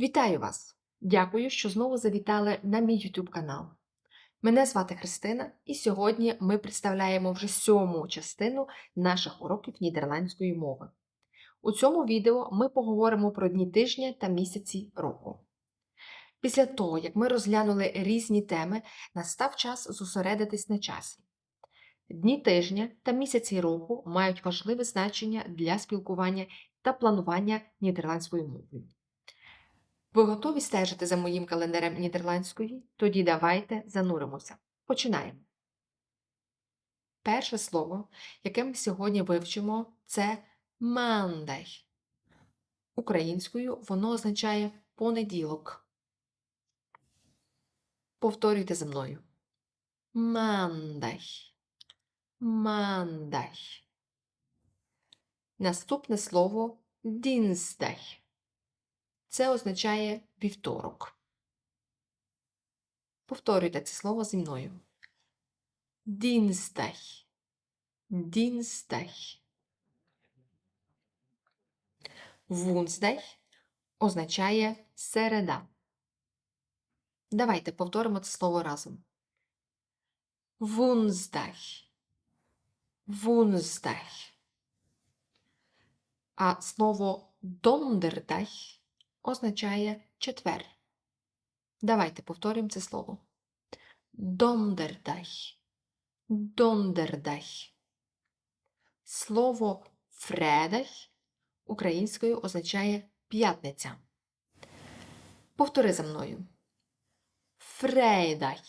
Вітаю вас! Дякую, що знову завітали на мій YouTube канал. Мене звати Христина, і сьогодні ми представляємо вже сьому частину наших уроків нідерландської мови. У цьому відео ми поговоримо про дні тижня та місяці року. Після того, як ми розглянули різні теми, настав час зосередитись на часі. Дні тижня та місяці року мають важливе значення для спілкування та планування нідерландською мовою. Ви готові стежити за моїм календарем нідерландської? Тоді давайте зануримося. Починаємо. Перше слово, яке ми сьогодні вивчимо, це мандай. Українською воно означає понеділок. Повторюйте за мною. Мандай. Мандай. Наступне слово дінсдай. Це означає вівторок. Повторюйте це слово зі мною. Дінстай. Дінстай. Вунсдай означає середа. Давайте повторимо це слово разом. Вунсдай. Вунсдай. А слово дондердай означає четвер. Давайте повторимо це слово. Дондердай. Дондердай. Слово фредай українською означає п'ятниця. Повтори за мною. Фрейдай.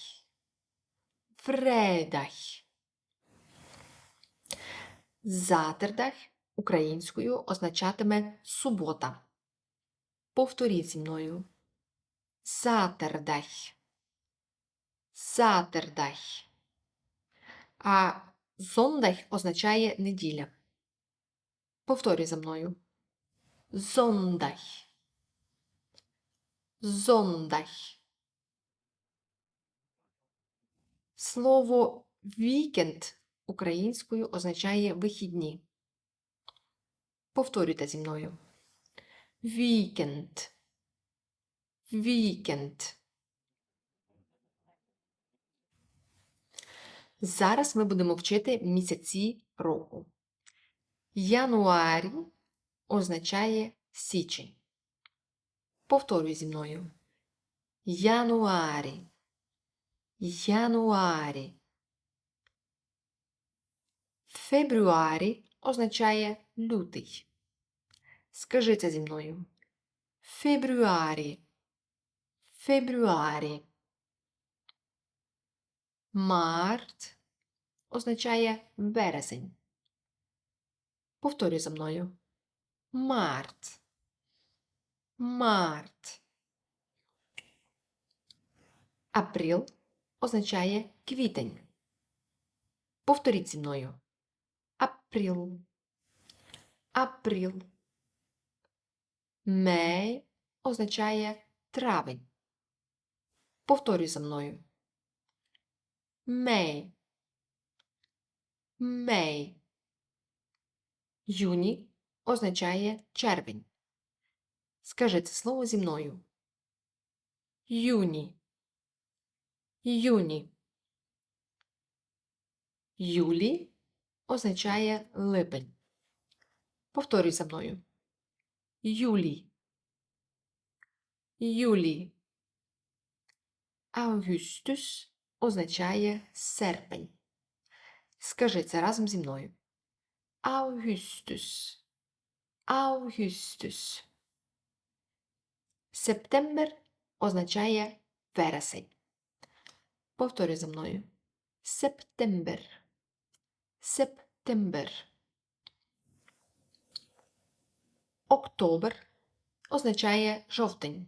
Фрейдай. Затердай українською означатиме субота. Повторіть зі мною. Затердай. Затердай. А зондай означає неділя. Повторюй за мною. Зондай. Зондай. Слово вікенд українською означає вихідні. Повторюйте зі мною. Вікенд. Вікенд. Зараз ми будемо вчити місяці року. Януарі означає січень. Повторюй зі мною. Януарі. Януарі. Фебруарі означає лютий. Скажи зі мною. Фебруарі. Фебруарі. Март означає березень. Повторюй за мною. Март. Март. Април означає квітень. Повторіть зі мною. Април. Април. Мей означає травень. Повторюй за мною. Мей. Мей. Юні означає червень. Скажи це слово зі мною. Юні. Юні. Юлі означає липень. Повторюй за мною. Юлі. Юлі. Августус означає серпень. Скажи це разом зі мною. Августус. Августус. Септембр означає вересень. Повторюй за мною. Септембр. Септембр. Октобер означає жовтень.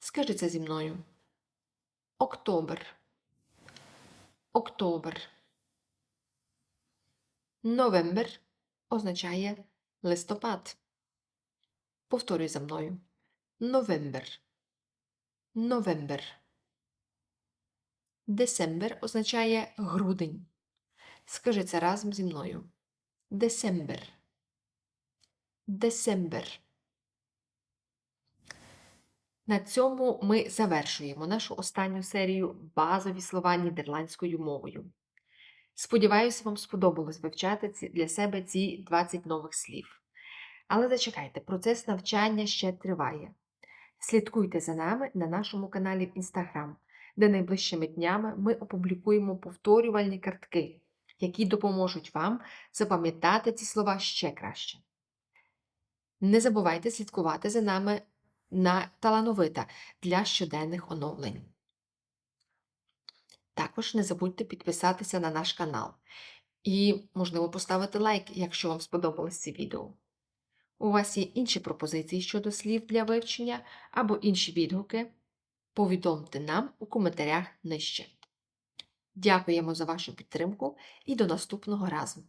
Скажи це зі мною. Октобер. Октобер. Новембр означає листопад. Повторюй за мною. Новембр. Новембр. Десембр означає грудень. Скажи це разом зі мною. Десембр. Десембр. На цьому ми завершуємо нашу останню серію базові слова нідерландською мовою. Сподіваюся, вам сподобалось вивчати для себе ці 20 нових слів. Але зачекайте, процес навчання ще триває. Слідкуйте за нами на нашому каналі в Instagram, де найближчими днями ми опублікуємо повторювальні картки, які допоможуть вам запам'ятати ці слова ще краще. Не забувайте слідкувати за нами на талановита для щоденних оновлень. Також не забудьте підписатися на наш канал і, можливо, поставити лайк, якщо вам сподобалось це відео. У вас є інші пропозиції щодо слів для вивчення або інші відгуки, повідомте нам у коментарях нижче. Дякуємо за вашу підтримку і до наступного разу!